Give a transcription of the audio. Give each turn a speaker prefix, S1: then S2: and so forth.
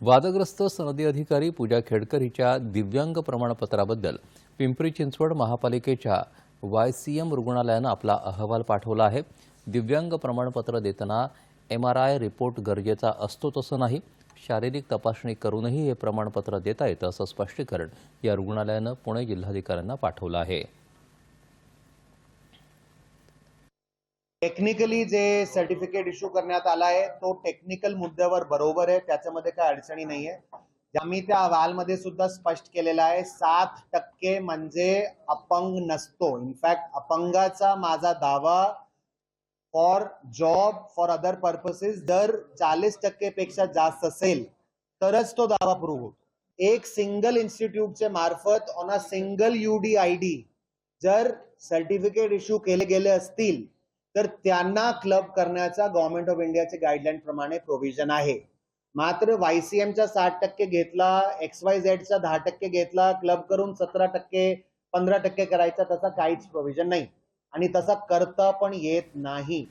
S1: वादग्रस्त सनदी अधिकारी पूजा खेडकर हिच्या दिव्यांग प्रमाणपत्राबद्दल पिंपरी चिंचवड महापालिकेच्या वाय सी एम रुग्णालयानं आपला अहवाल पाठवला आहे. दिव्यांग प्रमाणपत्र देताना एम आर आय रिपोर्ट गरजेचा असतो तसं नाही. शारीरिक तपासणी करूनही हे प्रमाणपत्र देता येतं असं स्पष्टीकरण या रुग्णालयानं पुणे जिल्हाधिकाऱ्यांना पाठवलं आहे.
S2: टेक्निकली जे सर्टिफिकेट इश्यू करण्यात आला आहे तो टेक्निकल मुद्द्यावर बरोबर आहे. त्याच्यामध्ये काही अडचणी नाहीये. आम्ही त्या अहवालमध्ये सुद्धा स्पष्ट केलेला आहे सात टक्के म्हणजे अपंग नसतो. इनफॅक्ट अपंगाचा माझा दावा for job for other purposes जर चाळीस टक्केपेक्षा जास्त असेल तरच तो दावा प्रूव्ह होतो. एक सिंगल इन्स्टिट्यूटचे मार्फत on a single U D I D जर सर्टिफिकेट इश्यू केले गेले असतील तर त्यांना क्लब करण्याचा गव्हर्नमेंट ऑफ इंडियाचे गाईडलाईन प्रमाणे प्रोव्हिजन आहे. मात्र वायसीएमचा साठ टक्के घेतला एक्स वाय झेडचा दहा टक्के घेतला क्लब करून सतरा टक्के पंधरा टक्के करायचा तसा काहीच प्रोव्हिजन नाही. आणि तसा करता पण येत नाही.